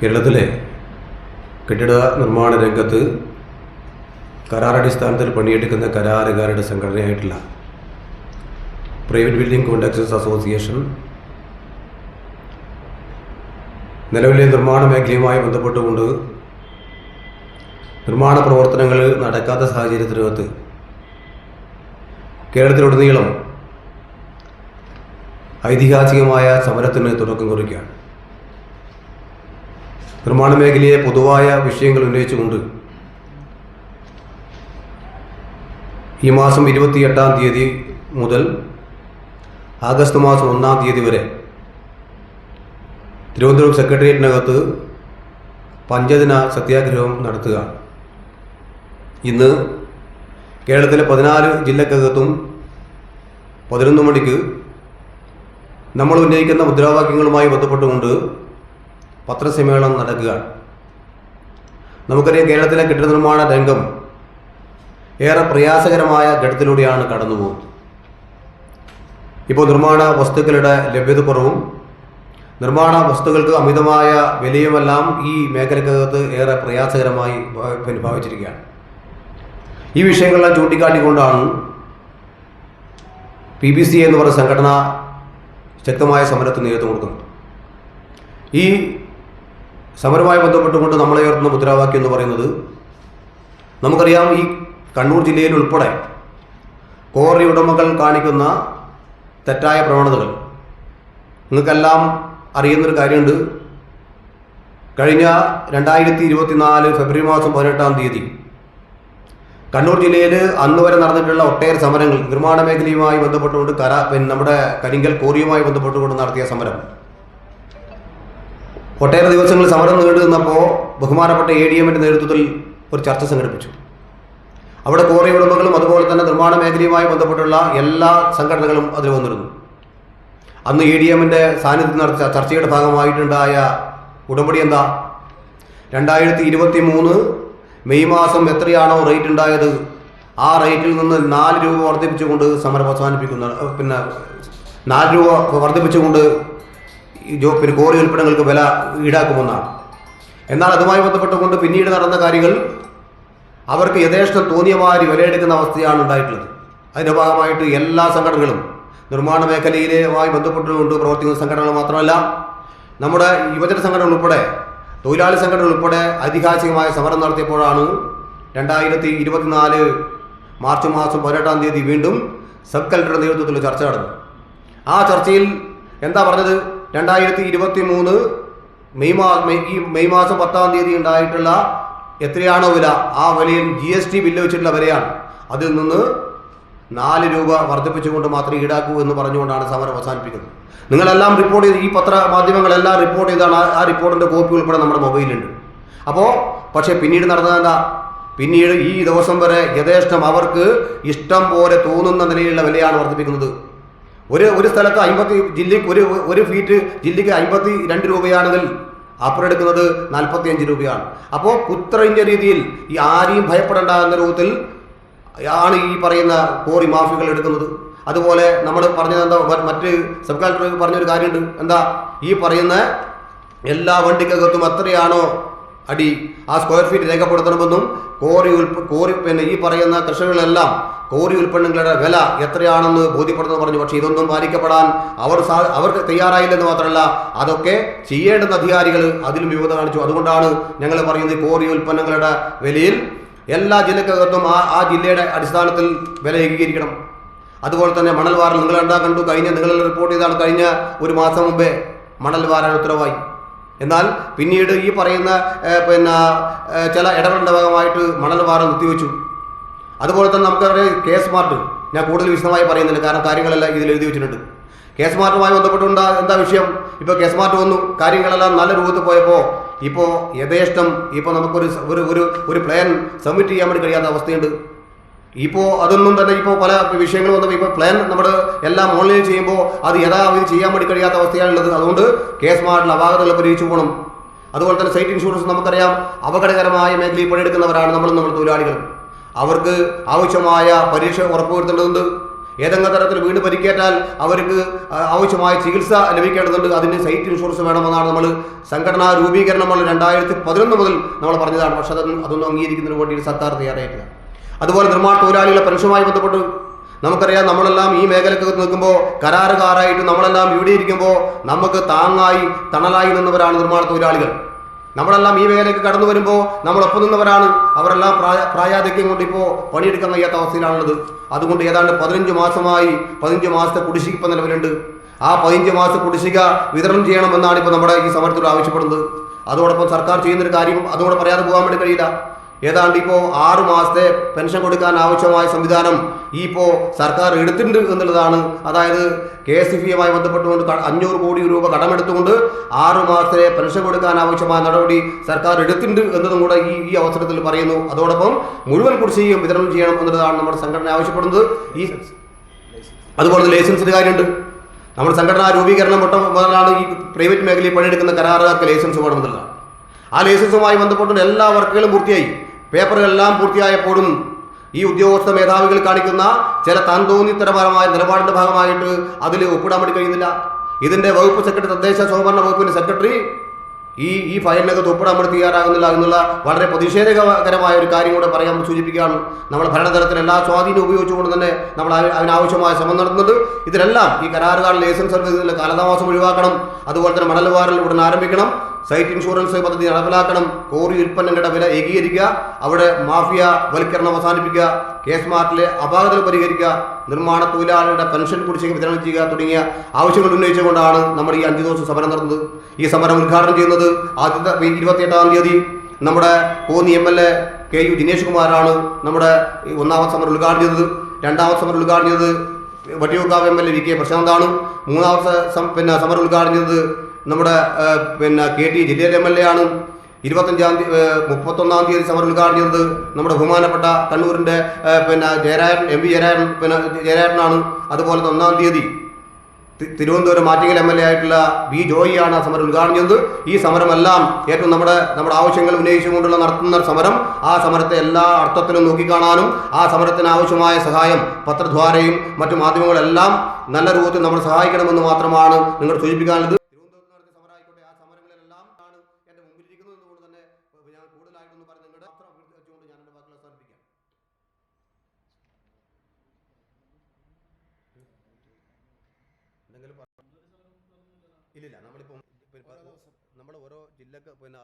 കേരളത്തിലെ കെട്ടിട നിർമ്മാണ രംഗത്ത് കരാറടിസ്ഥാനത്തിൽ പണിയെടുക്കുന്ന കരാറുകാരുടെ സംഘടനയായിട്ടുള്ള പ്രൈവറ്റ് ബിൽഡിംഗ് കോൺട്രാക്ടേഴ്സ് അസോസിയേഷൻ നിലവിലെ നിർമ്മാണ മേഖലയുമായി ബന്ധപ്പെട്ടുകൊണ്ട് നിർമ്മാണ പ്രവർത്തനങ്ങൾ നടക്കാത്ത സാഹചര്യത്തിനകത്ത് കേരളത്തിലുടനീളം ഐതിഹാസികമായ സമരത്തിന് തുടക്കം കുറിക്കുകയാണ്. നിർമ്മാണ മേഖലയെ പൊതുവായ വിഷയങ്ങൾ ഉന്നയിച്ചുകൊണ്ട് ഈ മാസം ഇരുപത്തിയെട്ടാം തീയതി മുതൽ ആഗസ്റ്റ് മാസം ഒന്നാം തീയതി വരെ തിരുവനന്തപുരം സെക്രട്ടേറിയറ്റിനകത്ത് പഞ്ചദിന സത്യാഗ്രഹം നടത്തുക ഇന്ന് കേരളത്തിലെ പതിനാല് ജില്ലക്കകത്തും പതിനൊന്ന് മണിക്ക് നമ്മൾ ഉന്നയിക്കുന്ന മുദ്രാവാക്യങ്ങളുമായി ബന്ധപ്പെട്ടുകൊണ്ട് പത്രസമ്മേളനം നടക്കുകയാണ് നമുക്കറിയാം കേരളത്തിലെ കെട്ടിട നിർമ്മാണ രംഗം ഏറെ പ്രയാസകരമായ ഘട്ടത്തിലൂടെയാണ് കടന്നുപോകുന്നത്. ഇപ്പോൾ നിർമ്മാണ വസ്തുക്കളുടെ ലഭ്യതക്കുറവും നിർമ്മാണ വസ്തുക്കൾക്ക് അമിതമായ വിലയുമെല്ലാം ഈ മേഖലക്കകത്ത് ഏറെ പ്രയാസകരമായി ഭാവിച്ചിരിക്കുകയാണ്. ഈ വിഷയങ്ങളെല്ലാം ചൂണ്ടിക്കാട്ടിക്കൊണ്ടാണ് പി ബി സി എന്ന് പറയുന്ന സംഘടന ശക്തമായ സമരത്തിന് നേതൃത്വം കൊടുക്കുന്നു. ഈ സമരവുമായി ബന്ധപ്പെട്ടുകൊണ്ട് നമ്മളെ ഉയർത്തുന്ന മുദ്രാവാക്യം എന്ന് പറയുന്നത് നമുക്കറിയാം ഈ കണ്ണൂർ ജില്ലയിൽ ഉൾപ്പെടെ കോറി ഉടമകൾ കാണിക്കുന്ന തെറ്റായ പ്രവണതകൾ. നിങ്ങൾക്കെല്ലാം അറിയുന്നൊരു കാര്യമുണ്ട്. കഴിഞ്ഞ രണ്ടായിരത്തി ഇരുപത്തിനാല് ഫെബ്രുവരി മാസം പതിനെട്ടാം തീയതി കണ്ണൂർ ജില്ലയിൽ അന്ന് വരെ നടന്നിട്ടുള്ള ഒട്ടേറെ സമരങ്ങൾ നിർമ്മാണ മേഖലയുമായി ബന്ധപ്പെട്ടുകൊണ്ട് കര നമ്മുടെ കരിങ്കൽ കോറിയുമായി ബന്ധപ്പെട്ടുകൊണ്ട് നടത്തിയ സമരം. ഒട്ടേറെ ദിവസങ്ങൾ സമരം നീണ്ടു നിന്നപ്പോൾ ബഹുമാനപ്പെട്ട എ ഡി എമ്മിന്റെ നേതൃത്വത്തിൽ ഒരു ചർച്ച സംഘടിപ്പിച്ചു. അവിടെ കോറി ഉടമകളും അതുപോലെ തന്നെ നിർമ്മാണ മേഖലയുമായി ബന്ധപ്പെട്ടുള്ള എല്ലാ സംഘടനകളും അതിൽ വന്നിരുന്നു. അന്ന് എ ഡി എമ്മിന്റെ സാന്നിധ്യം നടത്തിയ ചർച്ചയുടെ ഭാഗമായിട്ടുണ്ടായ ഉടമ്പടി എന്താ? രണ്ടായിരത്തി ഇരുപത്തി മൂന്ന് മെയ് മാസം എത്രയാണോ റേറ്റ് ഉണ്ടായത്? ആ റേറ്റിൽ നിന്ന് നാല് രൂപ വർദ്ധിപ്പിച്ചുകൊണ്ട് സമരം അവസാനിപ്പിക്കുന്ന പിന്നെ നാല് രൂപ വർദ്ധിപ്പിച്ചുകൊണ്ട് ജോ പിന്നെ കോറി ഉൽപ്പന്നങ്ങൾക്ക് വില ഈടാക്കുമെന്നാണ്. എന്നാൽ അതുമായി ബന്ധപ്പെട്ടുകൊണ്ട് പിന്നീട് നടന്ന കാര്യങ്ങൾ അവർക്ക് യഥേഷ്ടം തോന്നിയ മാതിരി വിലയെടുക്കുന്ന അവസ്ഥയാണ് ഉണ്ടായിട്ടുള്ളത്. അതിന്റെ ഭാഗമായിട്ട് എല്ലാ സംഘടനകളും നിർമ്മാണ മേഖലയിലുമായി ബന്ധപ്പെട്ടുകൊണ്ട് പ്രവർത്തിക്കുന്ന സംഘടനകൾ മാത്രമല്ല നമ്മുടെ യുവജന സംഘടനകൾ ഉൾപ്പെടെ തൊഴിലാളി സംഘടന ഉൾപ്പെടെ ഐതിഹാസികമായ സമരം നടത്തിയപ്പോഴാണ് രണ്ടായിരത്തി ഇരുപത്തിനാല് മാർച്ച് മാസം പതിനെട്ടാം തീയതി വീണ്ടും സബ് കലക്ടറുടെ നേതൃത്വത്തിൽ ചർച്ച നടന്നു. ആ ചർച്ചയിൽ എന്താ പറഞ്ഞത്? രണ്ടായിരത്തി ഇരുപത്തി മൂന്ന് മെയ് മാ ഈ മെയ് മാസം പത്താം തീയതി ഉണ്ടായിട്ടുള്ള എത്രയാണോ വില ആ വിലയിൽ ജി എസ് ടി ബില്ല് വെച്ചിട്ടുള്ള വിലയാണ്. അതിൽ നിന്ന് നാല് രൂപ വർദ്ധിപ്പിച്ചുകൊണ്ട് മാത്രം ഈടാക്കൂ എന്ന് പറഞ്ഞുകൊണ്ടാണ് സമരം അവസാനിപ്പിക്കുന്നത്. നിങ്ങളെല്ലാം റിപ്പോർട്ട് ചെയ്ത് ഈ പത്ര മാധ്യമങ്ങളെല്ലാം റിപ്പോർട്ട് ചെയ്താണ് ആ- റിപ്പോർട്ടിന്റെ കോപ്പി ഉൾപ്പെടെ നമ്മുടെ മൊബൈലുണ്ട് അപ്പോൾ പക്ഷേ പിന്നീട് നടന്നത് പിന്നീട് ഈ ദിവസം വരെ യഥേഷ്ടം അവർക്ക് ഇഷ്ടം പോലെ തോന്നുന്ന നിലയിലുള്ള വിലയാണ് വർദ്ധിപ്പിക്കുന്നത്. ഒരു ഒരു സ്ഥലത്ത് അമ്പത്തി ജില്ലയ്ക്ക് ഒരു ഒരു ഫീറ്റ് ജില്ലയ്ക്ക് അമ്പത്തി രണ്ട് രൂപയാണെങ്കിൽ അപ്പുറം എടുക്കുന്നത് നാൽപ്പത്തി അഞ്ച് രൂപയാണ് അപ്പോൾ കുത്രയിന്റെ രീതിയിൽ ഈ ആരെയും ഭയപ്പെടേണ്ട എന്ന രൂപത്തിൽ ആണ് ഈ പറയുന്ന കോറി മാഫികൾ എടുക്കുന്നത്. അതുപോലെ നമ്മൾ പറഞ്ഞത് എന്താ മറ്റ് സബ് കളക്ടർ പറഞ്ഞൊരു കാര്യമുണ്ട്. എന്താ ഈ പറയുന്ന എല്ലാ വണ്ടിക്കകത്തും എത്രയാണോ അടി ആ സ്ക്വയർ ഫീറ്റ് രേഖപ്പെടുത്തണമെന്നും കോറി ഉൽപ്പ കോറി പിന്നെ ഈ പറയുന്ന കർഷകരെല്ലാം കോറി ഉൽപ്പന്നങ്ങളുടെ വില എത്രയാണെന്ന് ബോധ്യപ്പെടുത്തുന്നു പറഞ്ഞു. പക്ഷേ ഇതൊന്നും പാലിക്കപ്പെടാൻ അവർ അവർക്ക് തയ്യാറായില്ലെന്ന് മാത്രമല്ല അതൊക്കെ ചെയ്യേണ്ടുന്ന അധികാരികൾ അതിലും വിവിധ കാണിച്ചു. അതുകൊണ്ടാണ് ഞങ്ങൾ പറയുന്നത് കോറി ഉൽപ്പന്നങ്ങളുടെ വിലയിൽ എല്ലാ ജില്ലക്കകത്തും ആ ആ ജില്ലയുടെ അടിസ്ഥാനത്തിൽ വില ഏകീകരിക്കണം. അതുപോലെ തന്നെ മണൽ വാരൽ നിങ്ങൾ എന്താ കണ്ടു കഴിഞ്ഞ നിങ്ങൾ റിപ്പോർട്ട് ചെയ്താണ് കഴിഞ്ഞ ഒരു മാസം മുമ്പേ മണൽ വാരാൻ ഉത്തരവായി. എന്നാൽ പിന്നീട് ഈ പറയുന്ന പിന്നെ ചില ഇടപെടലിന്റെ ഭാഗമായിട്ട് മണൽ വാരം നിർത്തിവെച്ചു. അതുപോലെ തന്നെ നമുക്കറിയാം കെ സ്മാർട്ട് ഞാൻ കൂടുതൽ വിശദമായി പറയുന്നില്ല കാരണം കാര്യങ്ങളെല്ലാം ഇതിൽ എഴുതി വെച്ചിട്ടുണ്ട്. കെ സ്മാർട്ടുമായി ബന്ധപ്പെട്ടുകൊണ്ട് എന്താ വിഷയം? ഇപ്പോൾ കെ സ്മാർട്ട് വന്നു കാര്യങ്ങളെല്ലാം നല്ല രൂപത്തിൽ പോയപ്പോൾ ഇപ്പോൾ യഥേഷ്ടം ഇപ്പോൾ നമുക്കൊരു ഒരു ഒരു ഒരു പ്ലാൻ സബ്മിറ്റ് ചെയ്യാൻ വേണ്ടി കഴിയാത്ത അവസ്ഥയുണ്ട്. ഇപ്പോൾ അതൊന്നും തന്നെ ഇപ്പോൾ പല വിഷയങ്ങളും വന്നപ്പോൾ ഇപ്പോൾ പ്ലാൻ നമ്മൾ എല്ലാം ഓൺലൈൻ ചെയ്യുമ്പോൾ അത് യഥാവിധി ചെയ്യാൻ വേണ്ടി കഴിയാത്ത അവസ്ഥയാണുള്ളത് അതുകൊണ്ട് കേസ് സ്മാർട്ടിൽ അപാകതകൾ പരിഹരിച്ചു പോകണം. അതുപോലെ തന്നെ സൈറ്റ് ഇൻഷുറൻസ് നമുക്കറിയാം അപകടകരമായ മേഖലയിൽ പണിയെടുക്കുന്നവരാണ് നമ്മൾ നമ്മൾ തൊഴിലാളികൾ അവർക്ക് ആവശ്യമായ പരീക്ഷ ഉറപ്പുവരുത്തേണ്ടതുണ്ട്. ഏതെങ്കിലും തരത്തിൽ വീട് പരിക്കേറ്റാൽ അവർക്ക് ആവശ്യമായ ചികിത്സ ലഭിക്കേണ്ടതുണ്ട്. അതിന് സൈറ്റ് ഇൻഷുറൻസ് വേണമെന്നാണ് നമ്മൾ സംഘടനാ രൂപീകരണം നമ്മൾ രണ്ടായിരത്തി പതിനൊന്ന് മുതൽ നമ്മൾ പറഞ്ഞതാണ്. പക്ഷേ അതൊന്നും അതൊന്നും അംഗീകരിക്കുന്നതിന് വേണ്ടി സർക്കാർ തയ്യാറായിട്ടില്ല. അതുപോലെ നിർമ്മാണ തൊഴിലാളികളുടെ പെൻഷനുമായി ബന്ധപ്പെട്ട് നമുക്കറിയാം നമ്മളെല്ലാം ഈ മേഖലയ്ക്ക് നിൽക്കുമ്പോൾ കരാറുകാരായിട്ട് നമ്മളെല്ലാം ഇവിടെ ഇരിക്കുമ്പോൾ നമുക്ക് താങ്ങായി തണലായി നിന്നവരാണ് നിർമ്മാണ തൊഴിലാളികൾ. നമ്മളെല്ലാം ഈ വേലയ്ക്ക് കടന്നു വരുമ്പോൾ നമ്മളൊപ്പം നിന്നവരാണ്. അവരെല്ലാം പ്രായ പ്രായാധിക്യം കൊണ്ട് ഇപ്പോൾ പണിയെടുക്കാൻ കഴിയാത്ത അവസ്ഥയിലാണുള്ളത്. അതുകൊണ്ട് ഏതാണ്ട് പതിനഞ്ച് മാസമായി പതിനഞ്ച് മാസത്തെ കുടിശ്ശിക ഇപ്പം നിലവിലുണ്ട്. ആ പതിനഞ്ച് മാസത്തെ കുടിശ്ശിക വിതരണം ചെയ്യണമെന്നാണ് ഇപ്പോൾ നമ്മുടെ ഈ സമരത്തിൽ ആവശ്യപ്പെടുന്നത്. അതോടൊപ്പം സർക്കാർ ചെയ്യുന്നൊരു കാര്യം അതുകൂടെ പറയാതെ പോകാൻ വേണ്ടി കഴിയില്ല. ഏതാണ്ട് ഇപ്പോൾ ആറ് മാസത്തെ പെൻഷൻ കൊടുക്കാൻ ആവശ്യമായ സംവിധാനം ഈ ഇപ്പോൾ സർക്കാർ എടുത്തിട്ടുണ്ട് എന്നുള്ളതാണ്. അതായത് കെ എസ് എഫ് ഇയുമായി ബന്ധപ്പെട്ടുകൊണ്ട് അഞ്ഞൂറ് കോടി രൂപ കടമെടുത്തുകൊണ്ട് ആറ് മാസത്തെ പെൻഷൻ കൊടുക്കാൻ ആവശ്യമായ നടപടി സർക്കാർ എടുത്തിട്ടുണ്ട് എന്നതും കൂടെ ഈ ഈ അവസരത്തിൽ പറയുന്നു. അതോടൊപ്പം മുഴുവൻ കുടിശ്ശികയും വിതരണം ചെയ്യണം എന്നുള്ളതാണ് നമ്മുടെ സംഘടന ആവശ്യപ്പെടുന്നത്. ഈ അതുപോലെ തന്നെ ലൈസൻസിന്റെ കാര്യമുണ്ട്. നമ്മുടെ സംഘടനാ രൂപീകരണം മൊത്തം മുതലാണ് ഈ പ്രൈവറ്റ് മേഖലയിൽ പണിയെടുക്കുന്ന കരാറുകാർക്ക് ലൈസൻസ് വേണമെന്നുള്ളതാണ്. ആ ലൈസൻസുമായി ബന്ധപ്പെട്ടുള്ള എല്ലാ വർക്കുകളും പൂർത്തിയായി. പേപ്പറുകളെല്ലാം പൂർത്തിയായപ്പോഴും ഈ ഉദ്യോഗസ്ഥ മേധാവികൾ കാണിക്കുന്ന ചില താന്തോന്നിത്തരപരമായ നിലപാടിന്റെ ഭാഗമായിട്ട് അതിൽ ഒപ്പിടാൻ വേണ്ടി കഴിയുന്നില്ല. ഇതിന്റെ വകുപ്പ് സെക്രട്ടറി തദ്ദേശ സ്വയംഭരണ വകുപ്പിന്റെ സെക്രട്ടറി ഈ ഈ ഫയലിനകത്ത് ഒപ്പിടാൻ വേണ്ടി തയ്യാറാകുന്നില്ല എന്നുള്ള വളരെ പ്രതിഷേധകരമായ ഒരു കാര്യം കൂടെ പറയാൻ സൂചിപ്പിക്കുകയാണ്. നമ്മുടെ ഭരണതലത്തിൽ എല്ലാ സ്വാധീനം ഉപയോഗിച്ചുകൊണ്ട് തന്നെ നമ്മൾ അതിന് അതിനാവശ്യമായ ശ്രമം നടത്തുന്നുണ്ട് ഇതിലെല്ലാം ഈ കരാറുകാർ ലൈസൻസ് സർവീസിലെ കാലതാമസം ഒഴിവാക്കണം. അതുപോലെ തന്നെ മണൽ വാറൽ ഉടൻ ആരംഭിക്കണം. സൈറ്റ് ഇൻഷുറൻസ് പദ്ധതി നടപ്പിലാക്കണം കോറി ഉൽപ്പന്നങ്ങളുടെ വില ഏകീകരിക്കുക അവിടെ മാഫിയ വൽക്കരണം അവസാനിപ്പിക്കുക കേസ് മാർട്ടിലെ അപാകതകൾ പരിഹരിക്കുക നിർമ്മാണ തൊഴിലാളികളുടെ പെൻഷൻ കുടിശ്ശിക വിതരണം ചെയ്യുക തുടങ്ങിയ ആവശ്യങ്ങൾ ഉന്നയിച്ചുകൊണ്ടാണ് നമ്മൾ ഈ അഞ്ച് ദിവസം സമരം നടന്നത്. ഈ സമരം ഉദ്ഘാടനം ചെയ്യുന്നത് ആദ്യത്തെ ഇരുപത്തിയെട്ടാം തീയതി നമ്മുടെ Konni M L A K U Dinesh കുമാറാണ് നമ്മുടെ ഒന്നാമത്തെ സമരം ഉദ്ഘാടനം ചെയ്തത്. രണ്ടാമത്തെ സമരം ഉദ്ഘാടനം ചെയ്തത് Vattiyoorkavu M L A V K പ്രശാന്താണ്. മൂന്നാമത്തെ പിന്നെ സമരം ഉദ്ഘാടനം ചെയ്തത് നമ്മുടെ പിന്നെ കെ ടി ജില്ലയിലെ എം എൽ എ ആണ് ഇരുപത്തഞ്ചാം തീയതി മുപ്പത്തൊന്നാം തീയതി സമരം ഉദ്ഘാടനം ചെയ്തത്. നമ്മുടെ ബഹുമാനപ്പെട്ട കണ്ണൂരിന്റെ പിന്നെ ജയരാജൻ എം വി ജയരാജൻ പിന്നെ ജയരാജനാണ്. അതുപോലെ ഒന്നാം തീയതി Thiruvananthapuram Attingal M L A ആയിട്ടുള്ള വി ജോയിയാണ് ആ സമരം ഉദ്ഘാടനം ചെയ്തത്. ഈ സമരമെല്ലാം ഏറ്റവും നമ്മുടെ നമ്മുടെ ആവശ്യങ്ങൾ ഉന്നയിച്ചുകൊണ്ടുള്ള നടത്തുന്ന സമരം. ആ സമരത്തെ എല്ലാ അർത്ഥത്തിലും നോക്കിക്കാണാനും ആ സമരത്തിന് ആവശ്യമായ സഹായം പത്രദ്വാരയും മറ്റു മാധ്യമങ്ങളെല്ലാം നല്ല രൂപത്തിൽ നമ്മൾ സഹായിക്കണമെന്ന് മാത്രമാണ് നിങ്ങൾ സൂചിപ്പിക്കാനുള്ളത് തിരുവനന്തപുരത്ത് നടത്തിയ സമരമായിക്കോട്ടെ ആ സമരങ്ങളിലെല്ലാം ആണ് എന്റെ മുമ്പിലിരിക്കുന്നത് എന്നുകൊണ്ട് തന്നെ ഞാൻ കൂടുതലായിട്ടൊന്നും പറഞ്ഞ് നിങ്ങളുടെ മാത്രം വെച്ചുകൊണ്ട് ഞാൻ എന്റെ വാക്കുകൾ അവസാനിപ്പിക്കാം. എന്തെങ്കിലും ഇല്ലില്ല നമ്മളിപ്പോൾ നമ്മൾ ഓരോ ജില്ലക്ക് പിന്നെ